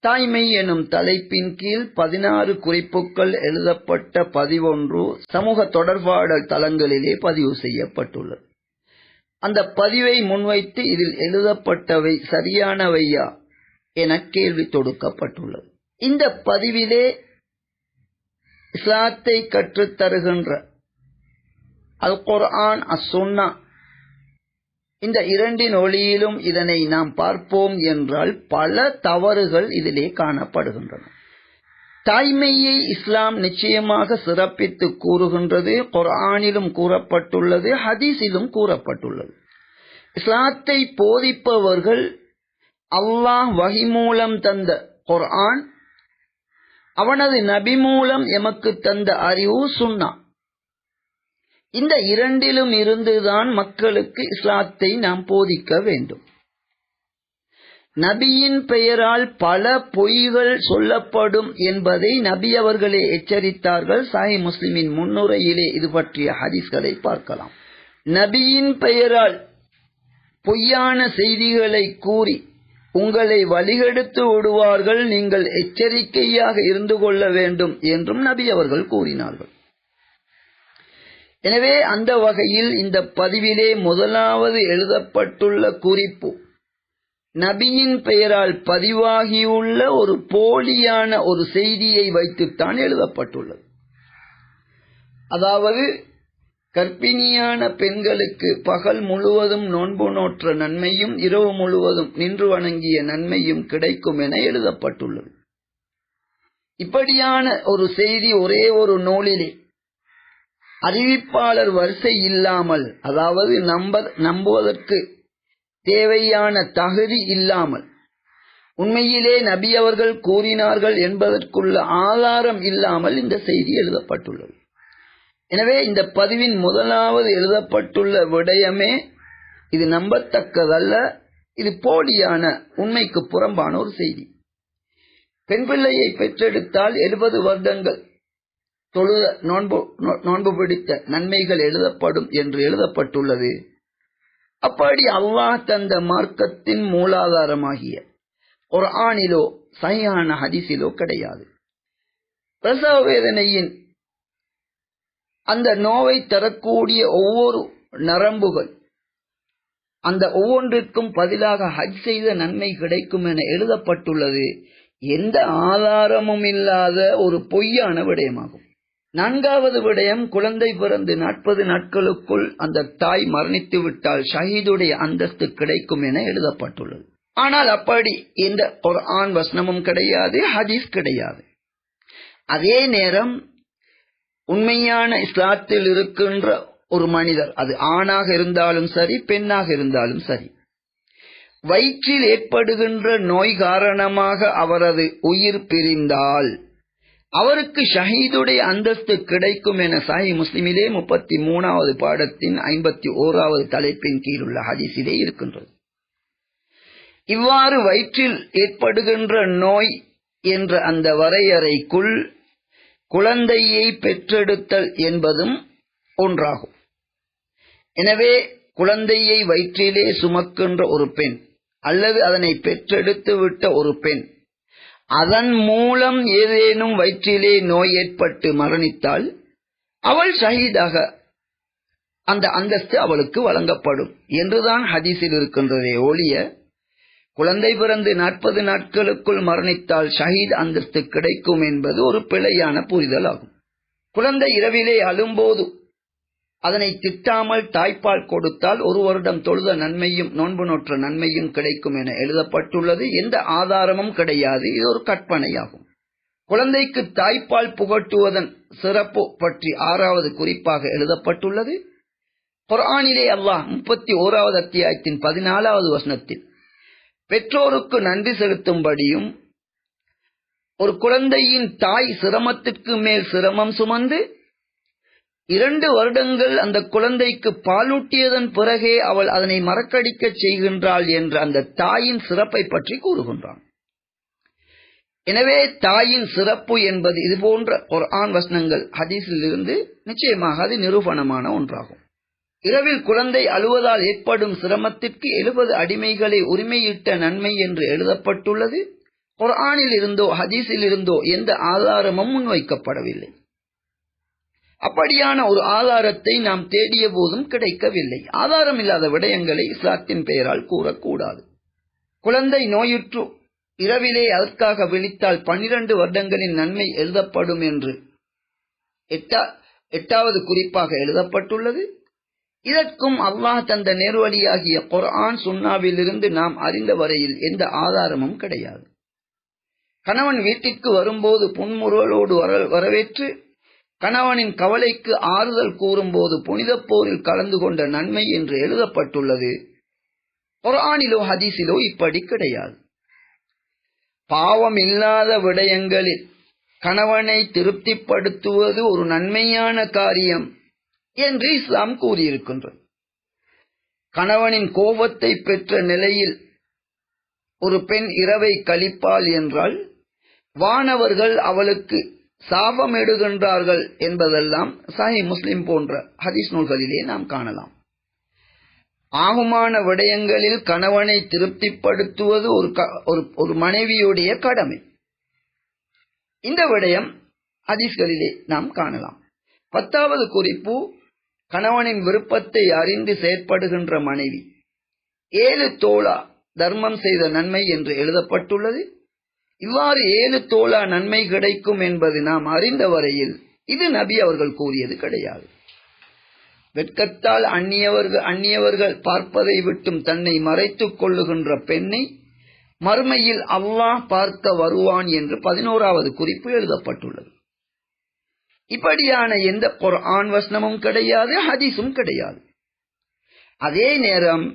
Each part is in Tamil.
தாய்மை எனும் தலைப்பின் கீழ் பதினாறு குறிப்புகள் எழுதப்பட்ட பதிவொன்று சமூக தொடர்பாடல் தளங்களிலே பதிவு செய்யப்பட்டுள்ளது. அந்த பதிவை முன்வைத்து இதில் எழுதப்பட்டவை சரியானவையா என கேள்வி தொடுக்கப்பட்டுள்ளது. இந்த பதிவிலே இஸ்லாத்தை கற்றுத் தருகின்ற அல் குர்ஆன் அசுன்னா இந்த இரண்டின் ஒளியிலும் இதனை நாம் பார்ப்போம் என்றால் பல தவறுகள் இதிலே காணப்படுகின்றன. தாய்மையை இஸ்லாம் நிச்சயமாக சிறப்பித்து கூறுகின்றது குரானிலும் கூறப்பட்டுள்ளது ஹதீஸிலும் கூறப்பட்டுள்ளது. இஸ்லாத்தை போதிப்பவர்கள் அல்லாஹ் வகி மூலம் தந்த குர்ஆன் அவனது நபி மூலம் எமக்கு தந்த அறிவு சுன்னா இந்த இரண்டிலும் இருந்துதான் மக்களுக்கு இஸ்லாத்தை நாம் போதிக்க வேண்டும். நபியின் பெயரால் பல பொய்கள் சொல்லப்படும் என்பதை நபி அவர்களே எச்சரித்தார்கள். சாஹி முஸ்லிமின் முன்னுரையிலே இது பற்றிய ஹதீஸ்களை பார்க்கலாம். நபியின் பெயரால் பொய்யான செய்திகளை கூறி உங்களை வழிகெடுத்து விடுவார்கள். நீங்கள் எச்சரிக்கையாக இருந்து கொள்ள வேண்டும் என்றும் நபி அவர்கள் கூறினார்கள். எனவே அந்த வகையில் இந்த பதிவிலே முதலாவது எழுதப்பட்டுள்ள குறிப்பு நபியின் பெயரால் பதிவாகியுள்ள ஒரு போலியான ஒரு செய்தியை வைத்துத்தான் எழுதப்பட்டுள்ளது. அதாவது கர்ப்பிணியான பெண்களுக்கு பகல் முழுவதும் நோன்பு நோற்ற நன்மையும் இரவு முழுவதும் நின்று வணங்கிய நன்மையும் கிடைக்கும் என எழுதப்பட்டுள்ளது. இப்படியான ஒரு செய்தி ஒரே ஒரு நூலிலே அறிவிப்பாளர் வரிசை இல்லாமல் அதாவது நம்ப நம்புவதற்கு தேவையான தகுதி இல்லாமல் உண்மையிலே நபி அவர்கள் கூறினார்கள் என்பதற்குள்ள ஆதாரம் இல்லாமல் இந்த செய்தி எழுதப்பட்டுள்ளது. எனவே இந்த பதிவின் முதலாவது எழுதப்பட்டுள்ள விடயமே இது நம்பத்தக்கதல்ல இது போலியான உண்மைக்கு புறம்பான ஒரு செய்தி. பெண் பிள்ளையை பெற்றெடுத்தால் எழுபது வருடங்கள் தொழுத நோன்பு நோன்பு பிடித்த நன்மைகள் எழுதப்படும் என்று எழுதப்பட்டுள்ளது. அப்படி அல்லாஹ் தந்த மார்க்கத்தின் மூலாதாரமாகிய ஒரு ஆணிலோ சரியான ஹதிசிலோ கிடையாது. பிரசவ வேதனையின் அந்த நோவை தரக்கூடிய ஒவ்வொரு நரம்புகள் அந்த ஒவ்வொன்றிற்கும் பதிலாக ஹஜ் செய்த நன்மை கிடைக்கும் என எழுதப்பட்டுள்ளது. எந்த ஆதாரமும் இல்லாத ஒரு பொய்யான விடயமாகும். நான்காவது விடயம் குழந்தை பிறந்து நாற்பது நாட்களுக்குள் அந்த தாய் மரணித்து விட்டால் ஷஹீதுடைய அந்தஸ்து கிடைக்கும் என எழுதப்பட்டுள்ளது. ஆனால் அப்படி இந்த ஒரு ஆண் வசனமும் கிடையாது ஹதீஸ் கிடையாது. அதே நேரம் உண்மையான இஸ்லாத்தில் இருக்கின்ற ஒரு மனிதர் அது ஆணாக இருந்தாலும் சரி பெண்ணாக இருந்தாலும் சரி வயிற்றில் ஏற்படுகின்ற நோய் காரணமாக அவரது உயிர் பிரிந்தால் அவருக்கு ஷஹீதுடைய அந்தஸ்து கிடைக்கும் என சாஹி முஸ்லிமிலே முப்பத்தி மூணாவது பாடத்தின் ஐம்பத்தி ஓராவது தலைப்பின் கீழ் உள்ள ஹதீஸிலே இருக்கின்றது. இவ்வாறு வயிற்றில் ஏற்படுகின்ற நோய் என்ற அந்த வரையறைக்குள் குழந்தையை பெற்றெடுத்தல் என்பதும் ஒன்றாகும். எனவே குழந்தையை வயிற்றிலே சுமக்கின்ற ஒரு பெண் அல்லது அதனை பெற்றெடுத்து விட்ட ஒரு பெண் அதன் மூலம் ஏதேனும் வயிற்றிலே நோய் ஏற்பட்டு மரணித்தால் அவள் ஷஹீதாக. அந்த அந்தஸ்து அவளுக்கு வழங்கப்படும். என்றுதான் ஹதீஸில் இருக்கின்றதே ஒழிய குழந்தை பிறந்து நாற்பது நாட்களுக்குள் மரணித்தால் ஷஹீத் அந்தஸ்து கிடைக்கும் என்பது ஒரு பிழையான புரிதல் ஆகும் குழந்தை இரவிலே அழும்போது அதனை திட்டாமல் தாய்ப்பால் கொடுத்தால் ஒரு வருடம் தொழுத நன்மையும் நோன்பு நோற்ற நன்மையும் கிடைக்கும் என எழுதப்பட்டுள்ளது. எந்த ஆதாரமும் கிடையாது. இது ஒரு கற்பனையாகும். குழந்தைக்கு தாய்ப்பால் புகட்டுவதன் சிறப்பு பற்றி ஆறாவது குறிப்பாக எழுதப்பட்டுள்ளது. புறானிலே அல்லாஹ் முப்பத்தி ஓராவது அத்தியாயத்தின் பதினாலாவது வசனத்தில் பெற்றோருக்கு நன்றி செலுத்தும்படியும் ஒரு குழந்தையின் தாய் சிரமத்திற்கு மேல் சிரமம் சுமந்து இரண்டு வருடங்கள் அந்த குழந்தைக்கு பாலூட்டியதன் பிறகே அவள் அதனை மறக்கடிக்க செய்கின்றாள் என்று அந்த தாயின் சிறப்பை பற்றி கூறுகின்றான். எனவே தாயின் சிறப்பு என்பது இது போன்ற ஒரு ஆண் வசனங்கள் ஹதீஸில் இருந்து நிச்சயமாக அது நிரூபணமான ஒன்றாகும். இரவில் குழந்தை அழுவதால் ஏற்படும் சிரமத்திற்கு எழுபது அடிமைகளை உரிமையிட்ட நன்மை என்று எழுதப்பட்டுள்ளது. குர்ஆனில் இருந்தோ ஹதீஸில் இருந்தோ எந்த ஆதாரமும் முன்வைக்கப்படவில்லை. அப்படியான ஒரு ஆதாரத்தை நாம் தேடிய போதும் கிடைக்கவில்லை. ஆதாரம் இல்லாத விடயங்களை இஸ்லாத்தின் பெயரால் கூறக்கூடாது. குழந்தை நோயுற்று இரவிலே அதற்காக விழித்தால் பன்னிரண்டு வருடங்களின் நன்மை எழுதப்படும் என்று எட்டாவது குறிப்பாக எழுதப்பட்டுள்ளது. இதற்கும் அல்லாஹ் தந்த நேர்வழியாகிய குர்ஆன் சுன்னாவிலிருந்து நாம் அறிந்த வரையில் எந்த ஆதாரமும் கிடையாது. கணவன் வீட்டிற்கு வரும்போது புன்முறுவலோடு வரவேற்று கணவனின் கவலைக்கு ஆறுதல் கூறும்போது புனித போரில் கலந்து கொண்ட நன்மை என்று எழுதப்பட்டுள்ளது. குரானிலோ ஹதீஸிலோ இப்படி கிடையாது. பாவம் இல்லாத விடயங்களில் கணவனை திருப்திப்படுத்துவது ஒரு நன்மையான காரியம் என்று இஸ்லாம் கூறியிருக்கின்றது. கணவனின் கோபத்தை பெற்ற நிலையில் ஒரு பெண் இரவை கழிப்பாள் என்றால் வானவர்கள் அவளுக்கு சாபம் எடுகின்றார்கள் என்பதெல்லாம் சாஹி முஸ்லிம் போன்ற ஹதீஸ் நூல்களிலே நாம் காணலாம். ஆகுமான விடயங்களில் கணவனை திருப்திப்படுத்துவது ஒரு ஒரு மனைவியுடைய கடமை. இந்த விடயம் ஹதீஸ்களிலே நாம் காணலாம். பத்தாவது குறிப்பு கணவனின் விருப்பத்தை அறிந்து செயற்படுகின்ற மனைவி. ஏழு தோழா தர்மம் செய்த நன்மை என்று எழுதப்பட்டுள்ளது. இவ்வாறு ஏழு தோழா நன்மை கிடைக்கும் என்பது நாம் அறிந்த வரையில் இது நபி அவர்கள் கூறியது கிடையாது. வெட்கத்தால் அந்நியவர்கள் அந்நியவர்கள் பார்ப்பதை விட்டும் தன்னை மறைத்துக் கொள்ளுகின்ற பெண்ணை மறுமையில் அல்லாஹ் பார்க்க வருவான் என்று பதினோராவது குறிப்பு எழுதப்பட்டுள்ளது. இப்படியான எந்த ஆண் வசனமும் கிடையாது ஹதீஸும் கிடையாது. அதே நேரம்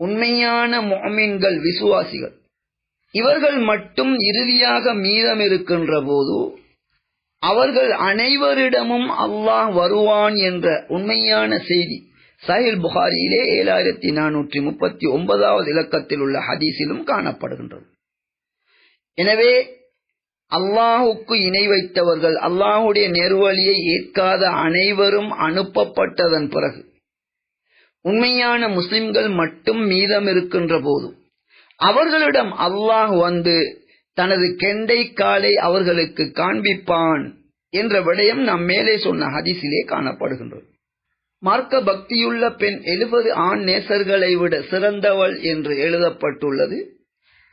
உண்மையான மொமீன்கள் விசுவாசிகள் இவர்கள் மட்டும் இறுதியாக மீதம் இருக்கின்ற போது அவர்கள் அனைவரிடமும் அல்லாஹ் வருவான் என்ற உண்மையான செய்தி சஹில் புகாரியிலே ஏழாயிரத்தி நானூற்றி முப்பத்தி ஒன்பதாவது இலக்கத்தில் உள்ள ஹதீஸிலும் காணப்படுகின்றது. எனவே அல்லாஹுக்கு இணை வைத்தவர்கள் அல்லாஹுடைய நெருவழியை ஏற்காத அனைவரும் அனுப்பப்பட்டதன் பிறகு உண்மையான முஸ்லிம்கள் மட்டும் மீதம் இருக்கின்ற போதும் அவர்களிடம் அல்லாஹ் வந்து தனது கெண்டை காலை அவர்களுக்கு காண்பிப்பான் என்ற விடயம் நாம் மேலே சொன்ன ஹதிசிலே காணப்படுகின்றது. மார்க்க பக்தியுள்ள பெண் எழுபது ஆண் நேசர்களை விட சிறந்தவள் என்று எழுதப்பட்டுள்ளது.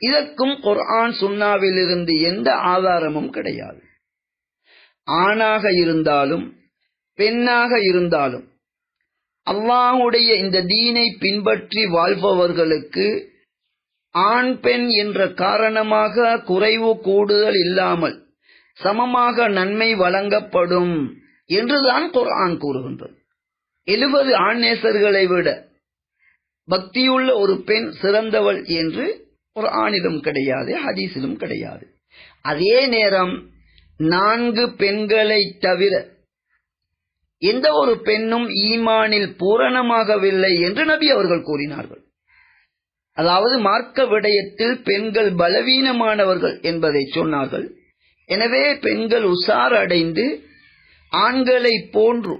இதற்கும் குர்ஆன் சுன்னாவிலிருந்து எந்த ஆதாரமும் கிடையாது. ஆணாக இருந்தாலும் பெண்ணாக இருந்தாலும் அல்லாஹுடைய இந்த தீனை பின்பற்றி வாழ்பவர்களுக்கு ஆண் பெண் என்ற காரணமாக குறைவு கூடுதல் இல்லாமல் சமமாக நன்மை வழங்கப்படும் என்றுதான் குர்ஆன் கூறுகின்றது. எழுபது ஆணேசர்களை விட பக்தியுள்ள ஒரு பெண் சிறந்தவள் என்று ஒரு ஆணிலும் கிடையாது ஹதீஸிலும் கிடையாது. அதே நேரம் நான்கு பெண்களை தவிர எந்த ஒரு பெண்ணும் ஈமானில் பூரணமாகவில்லை என்று நபி அவர்கள் கூறினார்கள். அதாவது மார்க்க விடயத்தில் பெண்கள் பலவீனமானவர்கள் என்பதை சொன்னார்கள். எனவே பெண்கள் உசார் அடைந்து ஆண்களை போன்று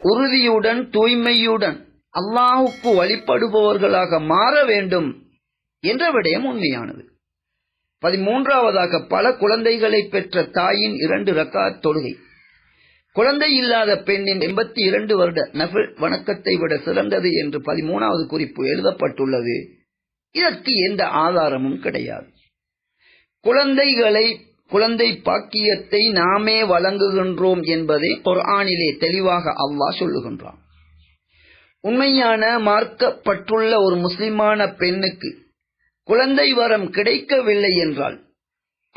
உறுதியுடன் தூய்மையுடன் அல்லாஹுக்கு வழிபடுபவர்களாக மாற வேண்டும் என்ற விடயம் உண்மையானது. பதிமூன்றாவதாக பல குழந்தைகளை பெற்ற தாயின் இரண்டு ரக்கா தொழுகை. குழந்தை இல்லாத பெண்ணின் எண்பத்தி இரண்டு வருட நபில் வணக்கத்தை விட சிறந்தது என்று பதிமூணாவது குறிப்பு எழுதப்பட்டுள்ளது. இதற்கு எந்த ஆதாரமும் கிடையாது. குழந்தைகளை குழந்தை பாக்கியத்தை நாமே வழங்குகின்றோம் என்பதை குர்ஆனிலே தெளிவாக அல்லாஹ் சொல்லுகின்றான். உண்மையான மார்க்கப்பட்டுள்ள ஒரு முஸ்லிமான பெண்ணுக்கு குழந்தை வரம் கிடைக்கவில்லை என்றால்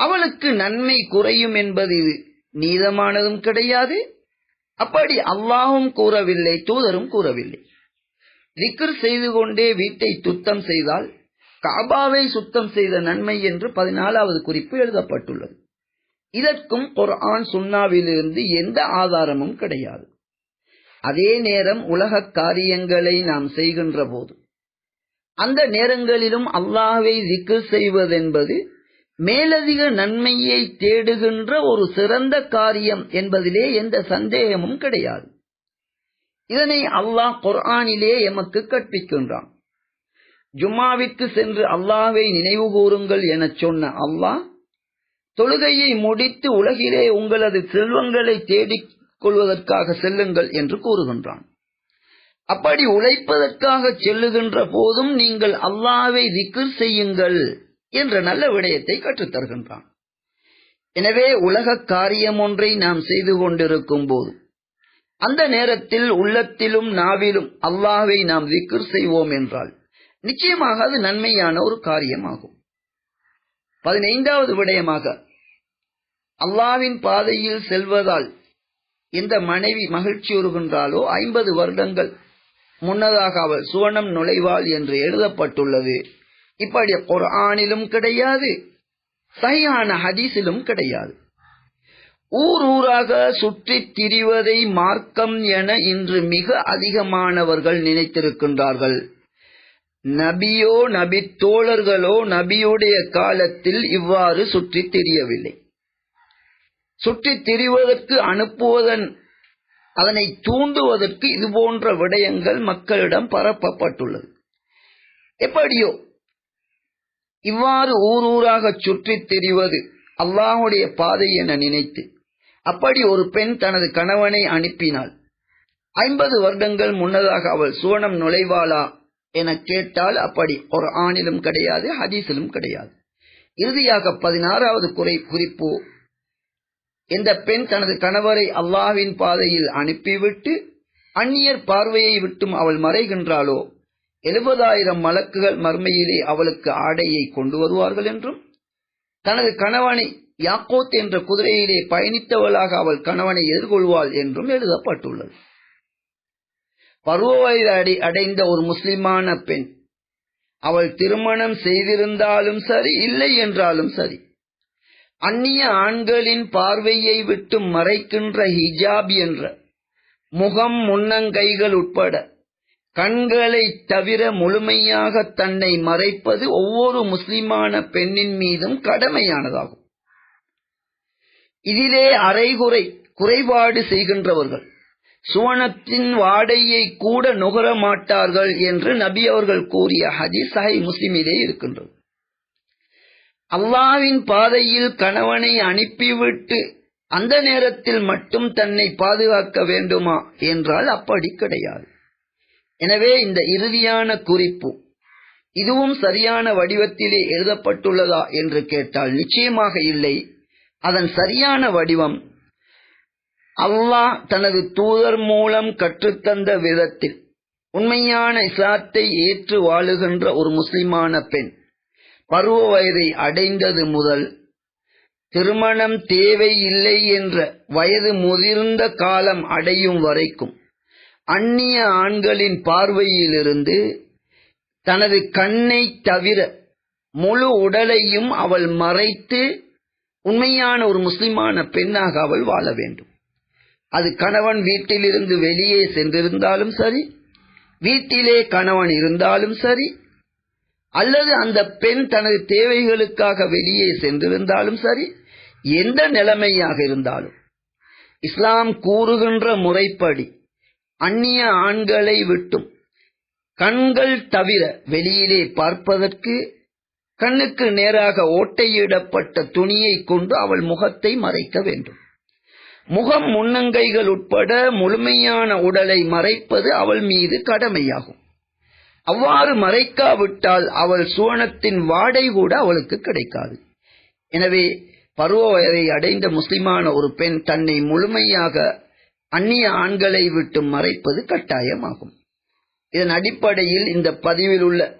அவளுக்கு நன்மை குறையும் என்பது நீதமானதும் கிடையாது. அப்படி அல்லாஹும் கூறவில்லை தூதரும் கூறவில்லை. திக்ர் செய்து கொண்டே வீட்டை சுத்தம் செய்தால் காபாவை சுத்தம் செய்த நன்மை என்று பதினாலாவது குறிப்பு எழுதப்பட்டுள்ளது. இதற்கும் குர்ஆன் சுன்னாவிலிருந்து எந்த ஆதாரமும் கிடையாது. அதே நேரம் உலக காரியங்களை நாம் செய்கின்ற போது அந்த நேரங்களிலும் அல்லாஹை திக்கு செய்வதென்பது மேலதிக நன்மையை தேடுகின்ற ஒரு சிறந்த காரியம் என்பதிலே எந்த சந்தேகமும் கிடையாது. இதனை அல்லாஹ் குர்ஆனிலே எமக்கு கற்பிக்கின்றான். ஜும்மாவிற்கு சென்று அல்லாஹ்வை நினைவு கூறுங்கள் எனச் சொன்ன அல்லாஹ் தொழுகையை முடித்து உலகிலே உங்களது செல்வங்களை தேடிக் கொள்வதற்காக செல்லுங்கள் என்று கூறுகின்றான். அப்படி உழைப்பதற்காக செல்லுகின்ற போதும் நீங்கள் அல்லாவை திக்ர் செய்யுங்கள். என்ற நல்ல விடயத்தை கற்றுத்தருகின்றான் எனவே உலக காரியம் ஒன்றை நாம் செய்து கொண்டிருக்கும் போது அந்த நேரத்தில் உள்ளத்திலும் நாவிலும் அல்லாவை நாம் திக்ர் செய்வோம் என்றால் நிச்சயமாக அது நன்மையான ஒரு காரியமாகும். பதினைந்தாவது விடயமாக அல்லாவின் பாதையில் செல்வதால் எந்த மனைவி மகிழ்ச்சியுறுகின்றாலோ ஐம்பது வருடங்கள் முன்னதாக அவள் சுவனம் நுழைவாள் என்று எழுதப்பட்டுள்ளது. இப்படி ஒரு ஆணிலும் கிடையாது சரியான ஹதீஸிலும் கிடையாது. ஊர் ஊராக சுற்றி திரிவதை மார்க்கம் என இன்று மிக அதிகமானவர்கள் நினைத்திருக்கின்றார்கள். நபியோ நபி தோழர்களோ நபியுடைய காலத்தில் இவ்வாறு சுற்றித் திரியவில்லை. சுற்றித் திரிவதற்கு அனுப்புவதன் அதனை தூண்டுவதற்கு இது போன்ற விடயங்கள் மக்களிடம் பரப்பப்பட்டுள்ளது. எப்படியோ இவ்வாறு ஊர் ஊராக சுற்றித் திரிவது அல்லாஹுடைய பாதை என நினைத்து அப்படி ஒரு பெண் தனது கணவனை அனுப்பினாள். ஐம்பது வருடங்கள் முன்னதாக அவள் சுவனம் நுழைவாளா என கேட்டால் அப்படி ஒரு ஆணிலும் கிடையாது ஹதீஸிலும் கிடையாது. இறுதியாக பதினாறாவது குறை குறிப்பு இந்த பெண் தனது கணவரை அல்லாவின் பாதையில் அனுப்பிவிட்டு அந்நியர் பார்வையை விட்டும் அவள் மறைகின்றாளோ எழுபதாயிரம் மலக்குகள் மர்மையிலே அவளுக்கு ஆடையை கொண்டு வருவார்கள் என்றும் தனது கணவனை யாக்கோத் என்ற குதிரையிலே பயணித்தவளாக அவள் கணவனை எதிர்கொள்வாள் என்றும் எழுதப்பட்டுள்ளது. பருவ வயது அடை அடைந்த ஒரு முஸ்லிமான பெண் அவள் திருமணம் செய்திருந்தாலும் சரி இல்லை என்றாலும் சரி அந்நிய ஆண்களின் பார்வையை விட்டு மறைக்கின்ற ஹிஜாப் என்ற முகம் முன்னங்கைகள் உட்பட கண்களை தவிர முழுமையாக தன்னை மறைப்பது ஒவ்வொரு முஸ்லிமான பெண்ணின் மீதும் கடமையானதாகும். இதிலே அரைகுறை குறைபாடு செய்கின்றவர்கள். சுவனத்தின் வாடையை கூட நுகர மாட்டார்கள் என்று நபி அவர்கள் கூறிய ஹதீஸ் சஹை முஸ்லிமிலே இருக்கின்றது. அல்லாவின் பாதையில் கணவனை அனுப்பிவிட்டு அந்த நேரத்தில் மட்டும் தன்னை பாதுகாக்க வேண்டுமா? என்றால் அப்படி கிடையாது. எனவே இந்த இறுதியான குறிப்பு இதுவும் சரியான வடிவத்திலே எழுதப்பட்டுள்ளதா என்று கேட்டால் நிச்சயமாக இல்லை. அதன் சரியான வடிவம் அல்லாஹ் தனது தூதர் மூலம் கற்றுத்தந்த விதத்தில் உண்மையான இஸ்லாத்தை ஏற்று வாழுகின்ற ஒரு முஸ்லிமான பெண் பருவ வயதை அடைந்தது முதல் திருமணம் தேவையில்லை என்ற வயது முதிர்ந்த காலம் அடையும் வரைக்கும் அந்நிய ஆண்களின் பார்வையிலிருந்து தனது கண்ணை தவிர முழு உடலையும் அவள் மறைத்து உண்மையான ஒரு முஸ்லிமான பெண்ணாக அவள் வாழ வேண்டும். அது கணவன் வீட்டிலிருந்து வெளியே சென்றிருந்தாலும் சரி வீட்டிலே கணவன் இருந்தாலும் சரி அல்லது அந்த பெண் தனது தேவைகளுக்காக வெளியே சென்றிருந்தாலும் சரி எந்த நிலைமையாக இருந்தாலும். இஸ்லாம் கூறுகின்ற முறைப்படி அந்நிய ஆண்களை விட்டும். கண்கள் தவிர வெளியிலே பார்ப்பதற்கு கண்ணுக்கு நேராக ஓட்டையிடப்பட்ட துணியை கொண்டு அவள் முகத்தை மறைக்க வேண்டும். முகம் முன்னங்கைகள் உட்பட முழுமையான உடலை மறைப்பது அவள் மீது கடமையாகும். அவ்வாறு மறைக்காவிட்டால் அவள் சுவனத்தின் வாடை கூட அவளுக்கு கிடைக்காது. எனவே பருவ வயதை அடைந்த முஸ்லிமான ஒரு பெண் தன்னை முழுமையாக அந்நிய ஆண்களை விட்டு மறைப்பது கட்டாயமாகும். இதன் அடிப்படையில் இந்த பதிவில் உள்ள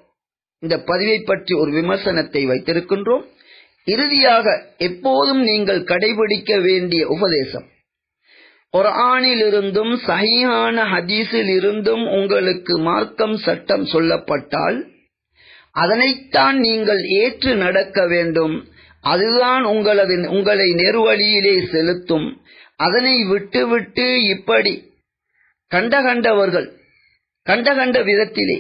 இந்த பதிவை பற்றி ஒரு விமர்சனத்தை வைத்திருக்கின்றோம். இறுதியாக எப்போதும் நீங்கள் கடைபிடிக்க வேண்டிய உபதேசம். குரானிலிருந்தும் சஹியான சகியான ஹதீஸில் இருந்தும் உங்களுக்கு மார்க்கம் சட்டம் சொல்லப்பட்டால் அதனைத்தான் நீங்கள் ஏற்று நடக்க வேண்டும். அதுதான் உங்களது உங்களை நெருவழியிலே செலுத்தும். அதனை விட்டுவிட்டு இப்படி கண்ட கண்டவர்கள் கண்ட கண்ட விதத்திலே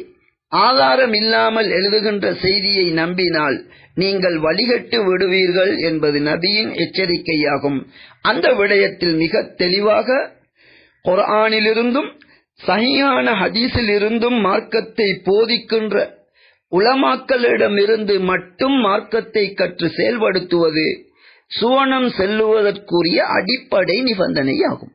ஆதாரம் இல்லாமல் எழுதுகின்ற செய்தியை நம்பினால் நீங்கள் வழிகட்டு விடுவீர்கள் என்பது நபியின் எச்சரிக்கையாகும். அந்த விடயத்தில் மிக தெளிவாக குர்ஆனிலிருந்தும் சகியான ஹதீஸிலிருந்தும் மார்க்கத்தை போதிக்கின்ற உளமாக்களிடமிருந்து மட்டும் மார்க்கத்தை கற்று செயல்படுத்துவது சுவனம் செல்லுவதற்குரிய அடிப்படை நிபந்தனையாகும்.